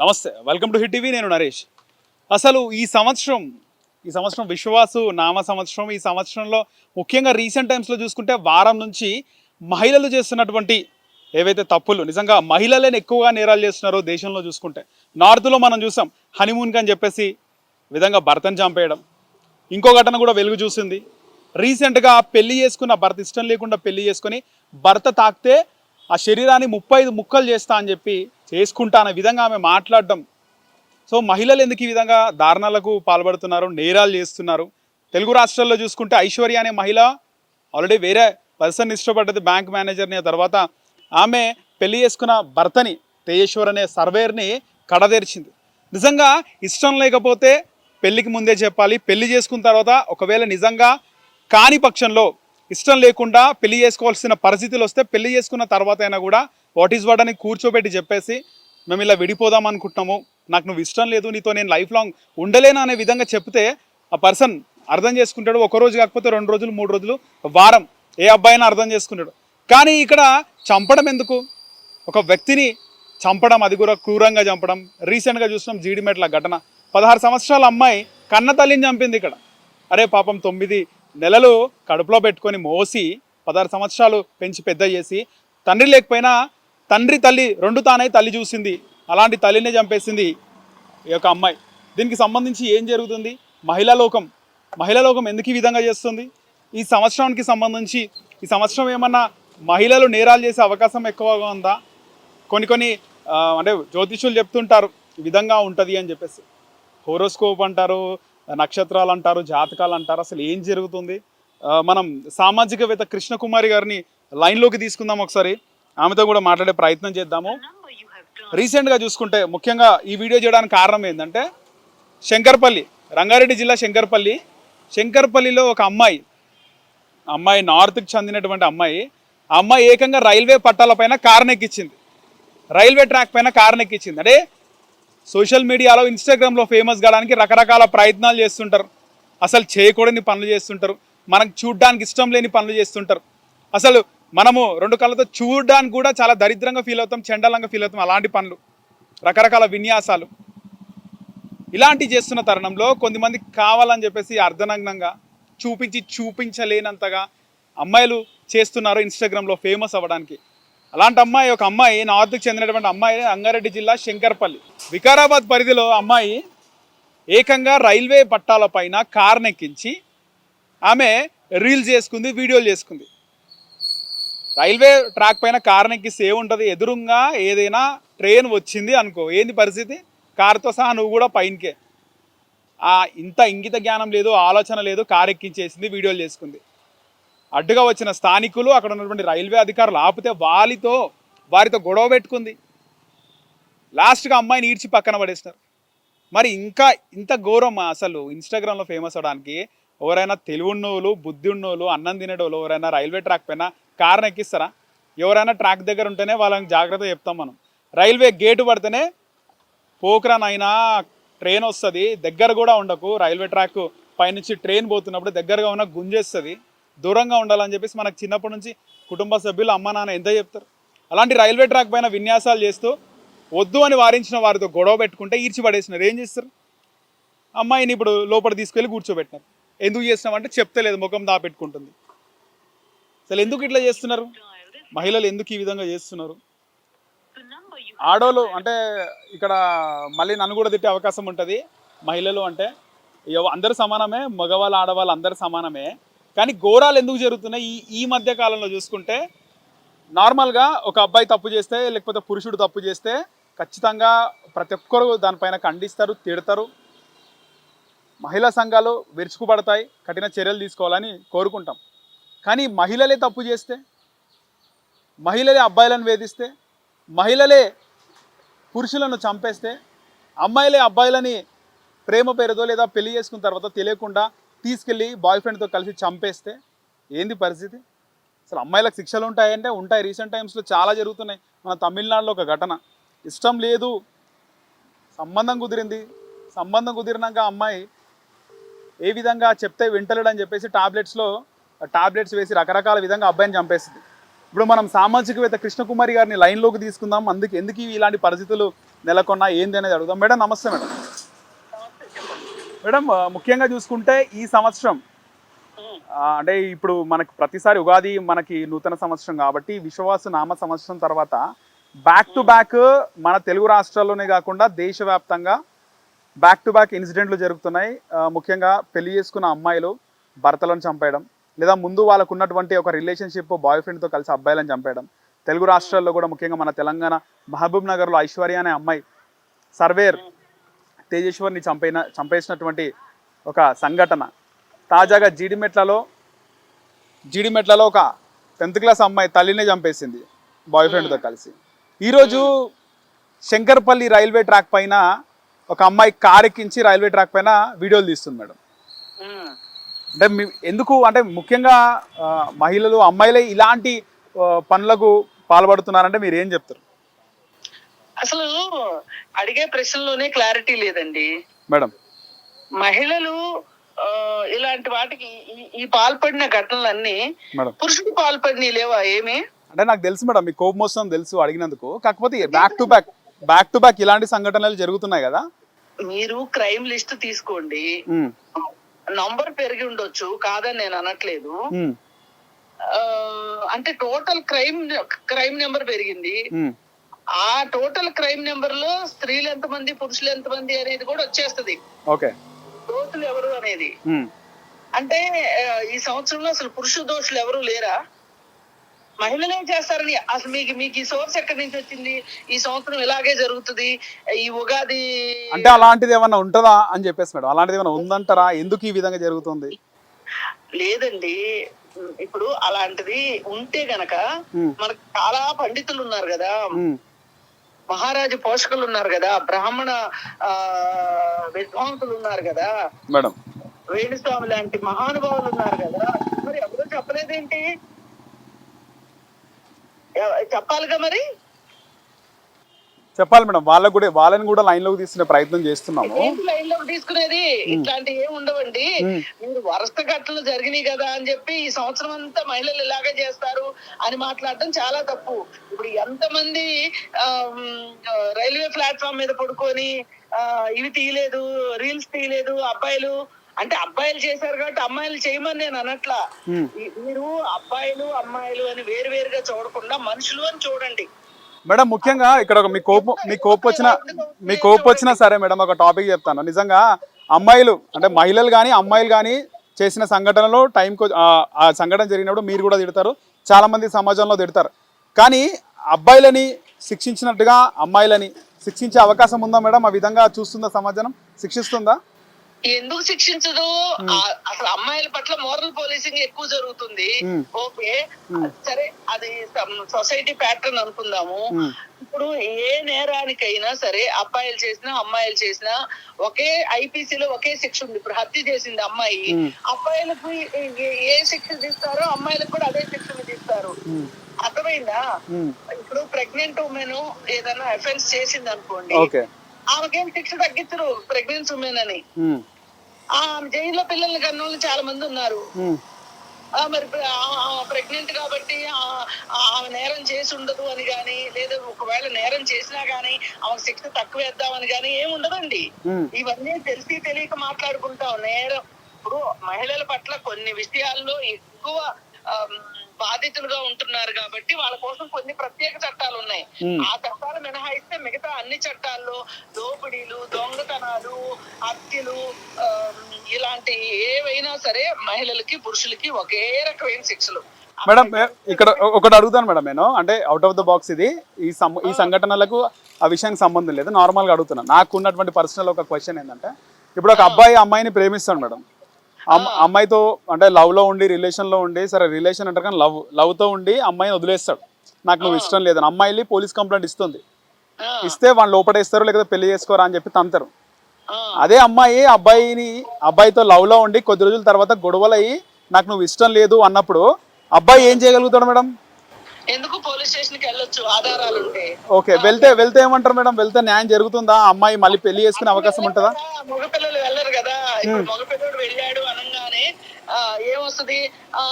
నమస్తే welcome to hit TV నేను నరేష్. అసలు ఈ సంవత్సరం ఈ సంవత్సరం విశ్వాసు నామ సంవత్సరం ఈ సంవత్సరంలో ముఖ్యంగా రీసెంట్ టైమ్స్లో చూసుకుంటే వారం నుంచి మహిళలు చేస్తున్నటువంటి ఏవైతే తప్పులు నిజంగా మహిళలేని ఎక్కువగా నేరాలు చేస్తున్నారో దేశంలో చూసుకుంటే నార్త్లో మనం చూసాం హనీమూన్కి అని చెప్పేసి విధంగా భర్తను చంపేయడం. ఇంకో ఘటన కూడా వెలుగు చూసింది. రీసెంట్గా పెళ్ళి చేసుకున్న భర్త ఇష్టం లేకుండా పెళ్ళి చేసుకొని భర్త తాకితే ఆ శరీరాన్ని ముప్పై ఐదు ముక్కలు చేస్తా అని చెప్పి చేసుకుంటా అనే విధంగా ఆమె మాట్లాడడం. సో మహిళలు ఎందుకు ఈ విధంగా దారుణాలకు పాల్పడుతున్నారు నేరాలు చేస్తున్నారు? తెలుగు రాష్ట్రాల్లో చూసుకుంటే ఐశ్వర్య అనే మహిళ ఆల్రెడీ వేరే పర్సన్ ఇష్టపడ్డది బ్యాంక్ మేనేజర్ని తర్వాత ఆమె పెళ్ళి చేసుకున్న భర్తని తేజేశ్వర్ అనే సర్వేర్ని కడదేర్చింది నిజంగా ఇష్టం లేకపోతే పెళ్ళికి ముందే చెప్పాలి పెళ్ళి చేసుకున్న తర్వాత ఒకవేళ నిజంగా కాని పక్షంలో ఇష్టం లేకుండా పెళ్ళి చేసుకోవాల్సిన పరిస్థితులు వస్తే పెళ్ళి చేసుకున్న తర్వాత అయినా కూడా వాట్ ఈస్ వాట్ అని కూర్చోబెట్టి చెప్పేసి మేము ఇలా విడిపోదాం అనుకుంటున్నాము. నాకు నువ్వు ఇష్టం లేదు నీతో నేను లైఫ్ లాంగ్ ఉండలేను అనే విధంగా చెప్తే ఆ పర్సన్ అర్థం చేసుకుంటాడు. ఒక రోజు కాకపోతే రెండు రోజులు మూడు రోజులు వారం ఏ అబ్బాయినా అర్థం చేసుకుంటాడు. కానీ ఇక్కడ చంపడం ఎందుకు? ఒక వ్యక్తిని చంపడం అది కూడా క్రూరంగా చంపడం. రీసెంట్గా చూసినాం జీడిమెట్ల ఘటన. పదహారు సంవత్సరాల అమ్మాయి కన్న తల్లిని చంపింది ఇక్కడ. అరే పాపం తొమ్మిది నెలలు కడుపులో పెట్టుకొని మోసి పదహారు సంవత్సరాలు పెంచి పెద్ద చేసి తండ్రి లేకపోయినా తండ్రి తల్లి రెండు తానై తల్లి చూసింది. అలాంటి తల్లినే చంపేసింది ఈ యొక్క అమ్మాయి. దీనికి సంబంధించి ఏం జరుగుతుంది? మహిళా లోకం మహిళా లోకం ఎందుకు ఈ విధంగా చేస్తుంది? ఈ సంవత్సరానికి సంబంధించి ఈ సంవత్సరం ఏమన్నా మహిళలు నేరాలు చేసే అవకాశం ఎక్కువగా ఉందా? కొన్ని కొన్ని అంటే జ్యోతిష్యులు చెప్తుంటారు ఈ విధంగా ఉంటుంది అని చెప్పేసి. హోరోస్కోప్ అంటారు నక్షత్రాలు అంటారు జాతకాలు అంటారు అసలు ఏం జరుగుతుంది? మనం సామాజికవేత్త కృష్ణకుమారి గారిని లైన్లోకి తీసుకుందాం ఒకసారి. ఆమెతో కూడా మాట్లాడే ప్రయత్నం చేద్దాము. రీసెంట్గా చూసుకుంటే ముఖ్యంగా ఈ వీడియో చేయడానికి కారణం ఏంటంటే శంకర్పల్లి రంగారెడ్డి జిల్లా శంకర్పల్లి. శంకర్పల్లిలో ఒక అమ్మాయి అమ్మాయి నార్త్కి చెందినటువంటి అమ్మాయి ఆ అమ్మాయి ఏకంగా రైల్వే పట్టాలపైన కారుని ఎక్కించింది రైల్వే ట్రాక్ పైన కారుని ఎక్కించింది అంటే సోషల్ మీడియాలో ఇన్స్టాగ్రామ్లో ఫేమస్ కావడానికి రకరకాల ప్రయత్నాలు చేస్తుంటారు. అసలు చేయకూడని పనులు చేస్తుంటారు. మనకు చూడడానికి ఇష్టం లేని పనులు చేస్తుంటారు. అసలు మనము రెండు కళ్ళతో చూడడానికి కూడా చాలా దరిద్రంగా ఫీల్ అవుతాం చెండలంగా ఫీల్ అవుతాం అలాంటి పనులు. రకరకాల విన్యాసాలు. ఇలాంటి చేస్తున్న తరుణంలో కొంతమంది కావాలని చెప్పేసి అర్ధనగ్నంగా చూపించి చూపించలేనంతగా అమ్మాయిలు చేస్తున్నారు ఇన్స్టాగ్రామ్లో ఫేమస్ అవ్వడానికి. అలాంటి అమ్మాయి ఒక అమ్మాయి నార్త్కి చెందినటువంటి అమ్మాయి రంగారెడ్డి జిల్లా శంకర్పల్లి. వికారాబాద్ పరిధిలో అమ్మాయి ఏకంగా రైల్వే పట్టాలపైన కార్నెక్కించి ఆమె రీల్స్ చేసుకుంది వీడియోలు చేసుకుంది. రైల్వే ట్రాక్ పైన కార్నెక్కిస్తే ఏముంటుంది? ఎదురుగా ఏదైనా ట్రైన్ వచ్చింది అనుకో. ఏంది పరిస్థితి? కారుతో సహా నువ్వు కూడా పైనకే. ఇంత ఇంగిత జ్ఞానం లేదు ఆలోచన లేదు కారు ఎక్కించేసింది వీడియోలు చేసుకుంది. అడ్డుగా వచ్చిన స్థానికులు అక్కడ ఉన్నటువంటి రైల్వే అధికారులు ఆపితే వారితో వారితో గొడవ పెట్టుకుంది. లాస్ట్గా అమ్మాయిని ఈడ్చి పక్కన పడేసినారు. మరి ఇంకా ఇంత ఘోరం అసలు ఇన్స్టాగ్రామ్లో ఫేమస్ అవడానికి ఎవరైనా తెలివున్నోళ్ళు బుద్ధి ఉన్నోళ్ళు అన్నం తినేటోళ్ళు ఎవరైనా రైల్వే ట్రాక్ పైన కార్ని ఎక్కిస్తారా? ఎవరైనా ట్రాక్ దగ్గర ఉంటేనే వాళ్ళని జాగ్రత్త చెప్తాం మనం. రైల్వే గేటు పడితేనే పోకరానైనా ట్రైన్ వస్తుంది. దగ్గర కూడా ఉండకు. రైల్వే ట్రాక్ పైనుంచి ట్రైన్ పోతున్నప్పుడు దగ్గరగా ఉన్న గుంజేస్తుంది. దూరంగా ఉండాలని చెప్పేసి మనకు చిన్నప్పటి నుంచి కుటుంబ సభ్యులు అమ్మ నాన్న ఎంత చెప్తారు? అలాంటి రైల్వే ట్రాక్ పైన విన్యాసాలు చేస్తూ వద్దు అని వారించిన వారితో గొడవ పెట్టుకుంటే ఈడ్చి పడేసినారు ఏం చేస్తారు? అమ్మాయిని ఇప్పుడు లోపల తీసుకెళ్ళి కూర్చోబెట్టినారు. ఎందుకు చేస్తున్నామంటే చెప్తలేదు ముఖం దాపెట్టుకుంటుంది. అసలు ఎందుకు ఇట్లా చేస్తున్నారు? మహిళలు ఎందుకు ఈ విధంగా చేస్తున్నారు? ఆడోళ్ళు అంటే ఇక్కడ మళ్ళీ నన్ను కూడా తిట్టే అవకాశం ఉంటుంది. మహిళలు అంటే ఎవ- అందరూ సమానమే మగవాళ్ళు ఆడవాళ్ళు అందరూ సమానమే. కానీ ఘోరాలు ఎందుకు జరుగుతున్నాయి? ఈ ఈ మధ్య కాలంలో చూసుకుంటే నార్మల్గా ఒక అబ్బాయి తప్పు చేస్తే లేకపోతే పురుషుడు తప్పు చేస్తే ఖచ్చితంగా ప్రతి ఒక్కరు దానిపైన ఖండిస్తారు తిడతారు. మహిళా సంఘాలు విరుచుకుపడతాయి కఠిన చర్యలు తీసుకోవాలని కోరుకుంటాం. కానీ మహిళలే తప్పు చేస్తే మహిళలే అబ్బాయిలను వేధిస్తే మహిళలే పురుషులను చంపేస్తే అమ్మాయిలే అబ్బాయిలని ప్రేమ పేరుతో లేదా పెళ్ళి చేసుకున్న తర్వాత తెలియకుండా తీసుకెళ్ళి బాయ్ ఫ్రెండ్తో కలిసి చంపేస్తే ఏంది పరిస్థితి? అసలు అమ్మాయిలకు శిక్షలు ఉంటాయంటే ఉంటాయి. రీసెంట్ టైమ్స్లో చాలా జరుగుతున్నాయి. మన తమిళనాడులో ఒక ఘటన. ఇష్టం లేదు. సంబంధం కుదిరింది. సంబంధం కుదిరినాక అమ్మాయి ఏ విధంగా చెప్తే వింటలేడని చెప్పేసి టాబ్లెట్స్లో టాబ్లెట్స్ వేసి రకరకాల విధంగా అబ్బాయిని చంపేస్తుంది ఇప్పుడు మనం సామాజికవేత్త కృష్ణకుమారి గారిని లైన్లోకి తీసుకుందాం. అందుకు ఎందుకు ఇలాంటి పరిస్థితులు నెలకొన్నా ఏంది అనేది అడుగుదాం. మేడం నమస్తే మేడం. మేడం ముఖ్యంగా చూసుకుంటే ఈ సంవత్సరం అంటే ఇప్పుడు మనకి ప్రతిసారి ఉగాది మనకి నూతన సంవత్సరం కాబట్టి విశ్వవాసు నామ సంవత్సరం తర్వాత బ్యాక్ టు బ్యాక్ మన తెలుగు రాష్ట్రాల్లోనే కాకుండా దేశవ్యాప్తంగా బ్యాక్ టు బ్యాక్ ఇన్సిడెంట్లు జరుగుతున్నాయి. ముఖ్యంగా పెళ్ళి చేసుకున్న అమ్మాయిలు భర్తలను చంపేయడం లేదా ముందు వాళ్ళకు ఉన్నటువంటి ఒక రిలేషన్షిప్ బాయ్ ఫ్రెండ్తో కలిసి అబ్బాయిలను చంపేయడం. తెలుగు రాష్ట్రాల్లో కూడా ముఖ్యంగా మన తెలంగాణ మహబూబ్ నగర్లో ఐశ్వర్య అనే అమ్మాయి సర్వేర్ తేజేశ్వర్ని చంపైన చంపేసినటువంటి ఒక సంఘటన. తాజాగా జీడిమెట్లలో జీడిమెట్లలో ఒక టెన్త్ క్లాస్ అమ్మాయి తల్లినే చంపేసింది బాయ్ ఫ్రెండ్తో కలిసి. ఈరోజు శంకర్పల్లి రైల్వే ట్రాక్ పైన ఒక అమ్మాయి కార్ ఎక్కించి రైల్వే ట్రాక్ పైన వీడియోలు తీస్తుంది మేడం. అంటే ఎందుకు? అంటే ముఖ్యంగా మహిళలు అమ్మాయిలే ఇలాంటి పనులకు పాల్పడుతున్నారంటే మీరు ఏం చెప్తారు? అసలు అడిగే ప్రశ్నలోనే క్లారిటీ లేదండి. మేడం. మహిళలు ఇలాంటి వాటికి ఈ- పాల్పడిన ఘటనలన్నీ పురుషుడు పాల్పడిన లేవా? ఏమి? అంటే నాకు తెలుసు మేడం మీ కోపం వస్తుంది తెలుసు అడిగినందుకు. కాకపోతే back to back back to back ఇలాంటి సంఘటనలు జరుగుతున్నాయి కదా? మీరు క్రైమ్ లిస్ట్ తీసుకోండి. నంబర్ పెరిగి ఉండొచ్చు కాదని నేను అనట్లేదు. అంటే టోటల్ క్రైమ్ క్రైమ్ నెంబర్ పెరిగింది. ఆ టోటల్ క్రైమ్ నెంబర్లో స్త్రీలు ఎంతమంది పురుషులు ఎంతమంది అనేది కూడా వచ్చేస్తది. ఓకే. దోషులు ఎవరు అనేది. అంటే ఈ సంవత్సరంలో అసలు పురుష దోషులు ఎవరు లేరా? మహిళలు చేస్తారని అసలు మీకు మీకు ఈ సోర్స్ ఎక్కడి నుంచి వచ్చింది? ఈ సంవత్సరం ఇలాగే జరుగుతుంది. ఈ ఉగాది అంటే అలాంటిది ఏమన్నా ఉంటుందా అని చెప్పేసి మేడం. అలాంటిది ఏమైనా ఉందంటారా? ఎందుకు ఈ విధంగా జరుగుతుంది? లేదండి. ఇప్పుడు అలాంటిది ఉంటే గనక మనకు చాలా పండితులు ఉన్నారు కదా. మహారాజు పోషకులు ఉన్నారు కదా బ్రాహ్మణ ఆ విద్వాంసులు ఉన్నారు కదా. మేడం. వేణుస్వామి లాంటి మహానుభావులు ఉన్నారు కదా. మరి ఎవరు చెప్పలేదేంటి? చెప్పాలిగా మరి? చెప్పాలి మేడం వాళ్ళకు కూడా వాళ్ళని కూడా లైన్లోకి తీసుకునే ప్రయత్నం చేస్తున్నాము. లైన్లో తీసుకునేది ఇట్లాంటివి ఏమి ఉండవండి. మీరు వరస ఘటనలు జరిగినాయి కదా అని చెప్పి ఈ సంవత్సరం అంతా మహిళలు ఇలాగే చేస్తారు అని మాట్లాడడం చాలా తప్పు. ఇప్పుడు ఎంతమంది ఆ, మ్, ఆ, రైల్వే ప్లాట్ఫామ్ మీద పడుకొని ఇవి తీయలేదు రీల్స్ తీయలేదు అబ్బాయిలు అంటే అబ్బాయిలు చేశారు కాబట్టి అమ్మాయిలు చేయమని నేను అనట్లా. మీరు అబ్బాయిలు అమ్మాయిలు అని వేరు వేరుగా చూడకుండా మనుషులు అని చూడండి. మేడం ముఖ్యంగా ఇక్కడ ఒక మీ కోపం మీ కోపం వచ్చిన మీ కోపం వచ్చినా సరే మేడం ఒక టాపిక్ చెప్తాను. నిజంగా అమ్మాయిలు అంటే మహిళలు కానీ అమ్మాయిలు కానీ చేసిన సంఘటనలో టైంకు ఆ సంఘటన జరిగినప్పుడు మీరు కూడా తిడతారు చాలామంది సమాజంలో తిడతారు. కానీ అబ్బాయిలని శిక్షించినట్టుగా అమ్మాయిలని శిక్షించే అవకాశం ఉందా మేడం? ఆ విధంగా చూస్తుందా సమాజం? శిక్షిస్తుందా? ఎందుకు శిక్షించదు? అసలు అమ్మాయిల పట్ల మోరల్ పోలీసింగ్ ఎక్కువ జరుగుతుంది. ఓకే. సరే అది సొసైటీ ప్యాటర్న్ అనుకుందాము. ఇప్పుడు ఏ నేరానికైనా సరే అబ్బాయిలు చేసినా అమ్మాయిలు చేసినా ఒకే ఐపీసీ లో ఒకే శిక్ష ఉంది. ఇప్పుడు హత్య చేసింది అమ్మాయి. అబ్బాయిలకు ఏ- శిక్ష తీస్తారో అమ్మాయిలకు కూడా అదే శిక్ష విధిస్తారు. ఉమ్, అర్థమైందా. ఇప్పుడు ప్రెగ్నెంట్ ఉమెన్ ఏదైనా అఫెన్స్ చేసింది అనుకోండి ఆమెకేం శిక్ష తగ్గించరు ప్రెగ్నెన్సీ ఉమెన్ అని. ఆ జైల్లో పిల్లల్ని కన్నోళ్ళు చాలా మంది ఉన్నారు. మరి ప్రెగ్నెంట్ కాబట్టి ఆమె నేరం చేసి ఉండదు అని గాని లేదా ఒకవేళ నేరం చేసినా గానీ ఆమె శిక్ష తక్కువ వేద్దామని గానీ ఏం ఉండదండి. ఉమ్. ఇవన్నీ తెలిసి తెలియక మాట్లాడుకుంటాం. నేరం ఇప్పుడు మహిళల పట్ల కొన్ని విషయాల్లో ఎక్కువ బాధితులుగా ఉంటున్నారు కాబట్టి వాళ్ళ కోసం కొన్ని ప్రత్యేక చట్టాలు ఉన్నాయి. ఆ చట్టాలు మినహాయిస్తే మిగతా అన్ని చట్టాల్లో దోపిడీలు దొంగతనాలు హత్యలు ఇలాంటి ఏవైనా సరే మహిళలకి పురుషులకి ఒకే రకమైన శిక్షలు. మేడం ఇక్కడ ఒకటి అడుగుతాను మేడం నేను. అంటే అవుట్ ఆఫ్ ద బాక్స్ ఇది. ఈ ఈ సంఘటనలకు ఆ విషయానికి సంబంధం లేదు. నార్మల్గా అడుగుతున్నాను నాకు ఉన్నటువంటి పర్సనల్ ఒక క్వశ్చన్ ఏంటంటే ఇప్పుడు ఒక అబ్బాయి అమ్మాయిని ప్రేమిస్తాడు మేడం. అమ్మాయితో అంటే love లో ఉండి relation లో ఉండి సరే రిలేషన్ అంటారు కానీ లవ్ లవ్తో ఉండి అమ్మాయిని వదిలేస్తాడు. నాకు నువ్వు ఇష్టం లేదని అమ్మాయి వెళ్ళి పోలీస్ కంప్లైంట్ ఇస్తుంది. ఇస్తే వాళ్ళు లోపడేస్తారు లేకపోతే పెళ్ళి చేసుకోరా అని చెప్పి తంతారు. అదే అమ్మాయి అబ్బాయిని అబ్బాయితో లవ్లో ఉండి కొద్ది రోజుల తర్వాత గొడవలు అయ్యి నాకు నువ్వు ఇష్టం లేదు అన్నప్పుడు అబ్బాయి ఏం చేయగలుగుతాడు మేడం? ఎందుకు పోలీస్ స్టేషన్కి వెళ్ళొచ్చు? ఆధారాలు ఓకే వెళ్తే వెళ్తే ఏమంటారు మేడం? వెళ్తే న్యాయం జరుగుతుందా? అమ్మాయి మళ్ళీ పెళ్ళి చేసుకునే అవకాశం ఉంటుందా? మగపిల్లలు ఇప్పుడు మగపిల్లడు వెళ్ళాడు అనగానే ఆ, ఆ, ఏమొస్తుంది? ఆ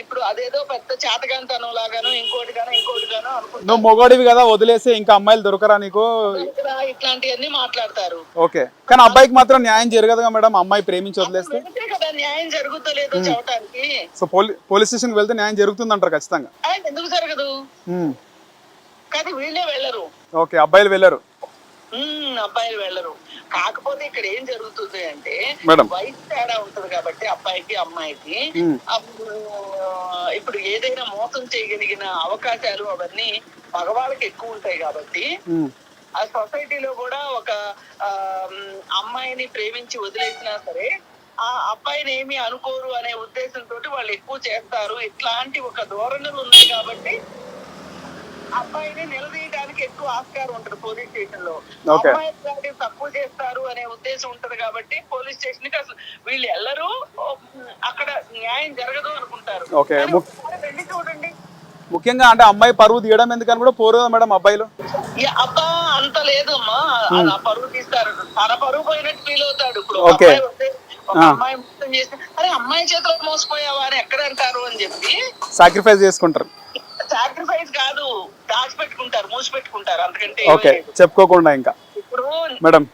ఇప్పుడు అదేదో పెద్ద చేతగాంతనం లాగానో ఇంకోటి గానో ఇంకోటి గానో నువ్వు మొగోడివి కదా వదిలేసి ఇంకా అమ్మాయిలు దొరకరా నీకు? ఇక్కడ ఇట్లాంటివన్నీ మాట్లాడతారు. ఓకే. కానీ అబ్బాయికి మాత్రం న్యాయం జరగదుగా మేడం అమ్మాయి ప్రేమించి వదిలేస్తే? కదా న్యాయం జరుగుతలేదో చెప్పడానికి సో పోలీ పోలీస్ స్టేషన్కి వెళ్తే న్యాయం జరుగుతుంది అంటారు ఖచ్చితంగా? ఆయన ఎందుకు జరగదు? ఉమ్. కానీ వీళ్ళే వెళ్ళరు. ఓకే అబ్బాయిలు వెళ్ళరు. అబ్బాయిలు వెళ్ళరు కాకపోతే ఇక్కడ ఏం జరుగుతుంది అంటే వయసు తేడా ఉంటది కాబట్టి అబ్బాయికి అమ్మాయికి. అప్పుడు ఇప్పుడు ఏదైనా మోసం చేయగలిగిన అవకాశాలు అవన్నీ మగవాళ్ళకి ఎక్కువ ఉంటాయి కాబట్టి. ఆ సొసైటీలో కూడా ఒక అమ్మాయిని ప్రేమించి వదిలేసినా సరే ఆ అబ్బాయిని ఏమీ అనుకోరు అనే ఉద్దేశంతో వాళ్ళు ఎక్కువ చేస్తారు ఇట్లాంటి ఒక ధోరణులు ఉన్నాయి కాబట్టి అబ్బాయిని నిలదీయడానికి ఎక్కువ ఆస్కారం ఉంటది పోలీస్ స్టేషన్లో. ఇట్లాంటివి తక్కువ చేస్తారు అనే ఉద్దేశం ఉంటది కాబట్టి పోలీస్ స్టేషన్కి అసలు వీళ్ళు మ్, అక్కడ న్యాయం జరగదు అనుకుంటారు. వెళ్ళి చూడండి. ముఖ్యంగా అంటే అమ్మాయి పరువు తీయడం ఎందుకని కూడా పోరు మేడం అబ్బాయిలు. అబ్బా అంత లేదమ్మా. పరువు తీస్తారు. తన పరువు పోయినట్టు ఫీల్ అవుతాడు ఇప్పుడు. అమ్మాయి మోసం చేస్తే అరే అమ్మాయి చేతిలో మోసపోయావా? అని ఎక్కడ అంటారు అని చెప్పి సాక్రిఫైస్ చేసుకుంటారు. సాక్రిఫైస్ కాదు. దాచిపెట్టుకుంటారు మూసి పెట్టుకుంటారు అంతకంటే ఏమీ ఓకే లేదు. చెప్పుకోకుండా ఇంకా. ఇప్పుడు మేడం.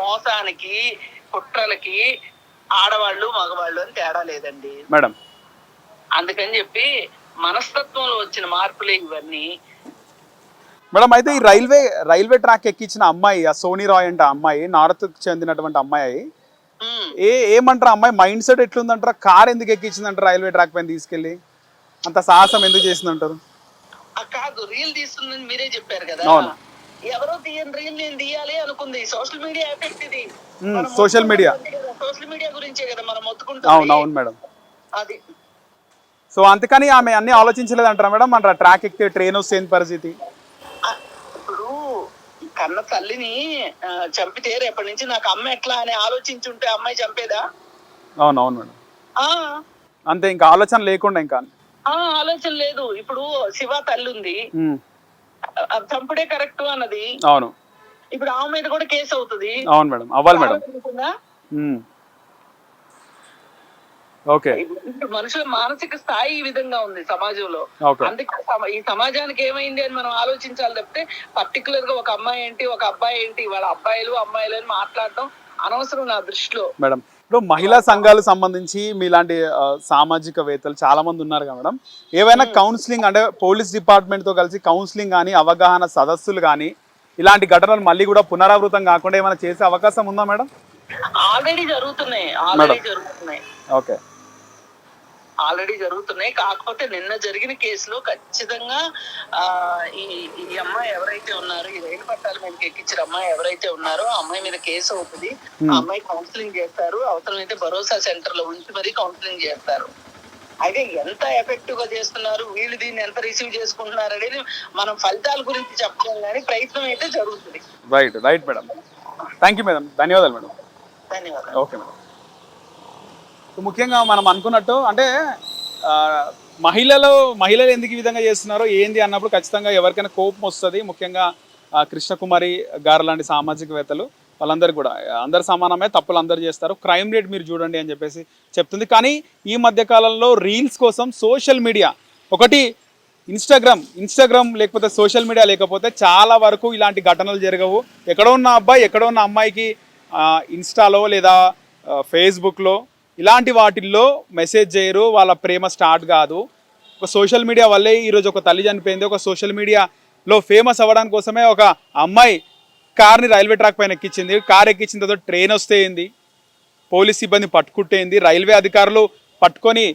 మోసానికి కుట్రలకి ఆడవాళ్ళు మగవాళ్ళు అని తేడా లేదండి. మేడం. అందుకని చెప్పి మనస్తత్వంలో వచ్చిన మార్పులే ఇవన్నీ. మేడం అయితే ఈ రైల్వే రైల్వే ట్రాక్ ఎక్కించిన అమ్మాయి ఆ సోనీ రాయ్ అంటే అమ్మాయి నార్త్ చెందినటువంటి అమ్మాయి. ఏ ఏమంటారు అమ్మాయి? Mind set ఎట్లుందంటారా? కార్ ఎందుకు ఎక్కించిందంటారు రైల్వే ట్రాక్ పైన తీసుకెళ్ళి? అంత సాహసం ఎందుకు చేసిందంటారు? కాదు రీల్ తీస్తుందని మీరే చెప్పారు కదా. అవును. ఎవరో తీయని రీల్ నేను తీయాలి అనుకుంది. సోషల్ మీడియా ఎఫెక్ట్ ఇది. social media. Social media. గురించే కదా మనం అవును మొత్తుకుంటాం అవును మేడం. అది. సో అందుకని ఆమె అన్ని ఆలోచించలేదు అంటారా మేడం? మన ట్రాక్ ఎక్కితే ట్రైన్ వస్తే పరిస్థితి? ఇప్పుడు కన్న తల్లిని చంపితే రేపటి నుంచి నాకు అమ్మ ఎట్లా అని ఆలోచించుంటే అమ్మాయి చంపేదా? అవును అవును మేడం. ఆ. అంతే ఇంకా ఆలోచన లేకుండా ఇంకా. ఆ ఆలోచన లేదు. ఇప్పుడు శివ తల్లి ఉంది చంపుడే కరెక్ట్ అన్నది. అవును. ఇప్పుడు ఆమె మీద కూడా కేసు అవుతుంది. అవును మేడం. అవ్వాలి మేడం. ఓకే. మనుషుల మానసిక స్థాయి ఈ విధంగా ఉంది సమాజంలో. అందుకే ఈ సమాజానికి ఏమైంది అని మనం ఆలోచించాలి తప్పితే పర్టికులర్గా ఒక అమ్మాయి ఏంటి ఒక అబ్బాయి ఏంటి వాళ్ళ అబ్బాయిలు అమ్మాయిలు అని మాట్లాడటం అనవసరం నా దృష్టిలో. మేడం ఇప్పుడు మహిళా సంఘాలకు సంబంధించి మీలాంటి సామాజికవేత్తలు చాలా మంది ఉన్నారు కదా మేడం. ఏవైనా కౌన్సిలింగ్ అంటే పోలీస్ డిపార్ట్మెంట్తో కలిసి కౌన్సిలింగ్ కానీ అవగాహన సదస్సులు కానీ ఇలాంటి ఘటనలు మళ్ళీ కూడా పునరావృతం కాకుండా ఏమైనా చేసే అవకాశం ఉందా మేడం? ఆల్రెడీ జరుగుతున్నాయి. ఆల్రెడీ జరుగుతున్నాయి. ఓకే. ఆల్రెడీ జరుగుతున్నాయి. కాకపోతే నిన్న జరిగిన కేసులో ఖచ్చితంగా ఆ ఈ ఈ అమ్మాయి ఎవరైతే ఉన్నారో ఈ రైలు పట్టాల మీదకి ఎక్కించిన అమ్మాయి ఎవరైతే ఉన్నారో ఆ అమ్మాయి మీద కేసు అవుతుంది. ఆ అమ్మాయి కౌన్సిలింగ్ చేస్తారు. అవసరమైతే భరోసా సెంటర్లో ఉంచి మరీ కౌన్సిలింగ్ చేస్తారు. అయితే ఎంత ఎఫెక్టివ్గా చేస్తున్నారు? వీళ్ళు దీన్ని ఎంత రిసీవ్ చేసుకుంటున్నారు అనేది మనం ఫలితాల గురించి చెప్పలేం కానీ ప్రయత్నం అయితే జరుగుతుంది. Right right madam thank you madam ధన్యవాదాలు మేడం ధన్యవాదాలు. ఓకే మేడం ముఖ్యంగా మనం అనుకున్నట్టు అంటే మహిళలు మహిళలు ఎందుకు ఈ విధంగా చేస్తున్నారో ఏంది అన్నప్పుడు ఖచ్చితంగా ఎవరికైనా కోపం వస్తుంది. ముఖ్యంగా కృష్ణకుమారి గారు లాంటి సామాజికవేత్తలు వాళ్ళందరూ కూడా. అందరు సమానమే తప్పులు అందరు చేస్తారు. క్రైమ్ రేట్ మీరు చూడండి అని చెప్పేసి చెప్తుంది. కానీ ఈ మధ్య కాలంలో రీల్స్ కోసం సోషల్ మీడియా ఒకటి ఇన్స్టాగ్రామ్ ఇన్స్టాగ్రామ్ లేకపోతే సోషల్ మీడియా లేకపోతే చాలా వరకు ఇలాంటి ఘటనలు జరగవు. ఎక్కడో ఉన్న అబ్బాయి ఎక్కడో ఉన్న అమ్మాయికి ఇన్స్టాలో లేదా ఫేస్బుక్లో ఇలాంటి వాటిల్లో మెసేజ్ చేయరు వాళ్ళ ప్రేమ స్టార్ట్ కాదు. ఒక సోషల్ మీడియా వల్లే ఈరోజు ఒక తల్లి చనిపోయింది. ఒక సోషల్ మీడియాలో ఫేమస్ అవ్వడానికి కోసమే ఒక అమ్మాయి కార్ని రైల్వే ట్రాక్ పైన ఎక్కించింది. కార్ ఎక్కించిన తర్వాత ట్రైన్ వస్తే ఏంది? పోలీస్ సిబ్బంది పట్టుకుంటేంది రైల్వే అధికారులు పట్టుకొని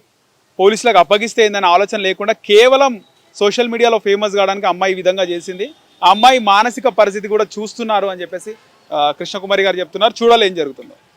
పోలీసులకు అప్పగిస్తే ఏందని ఆలోచన లేకుండా కేవలం సోషల్ మీడియాలో ఫేమస్ కావడానికి అమ్మాయి ఈ విధంగా చేసింది. ఆ అమ్మాయి మానసిక పరిస్థితి కూడా చూస్తున్నారు అని చెప్పేసి కృష్ణకుమారి గారు చెప్తున్నారు. చూడాలి ఏం జరుగుతుందో.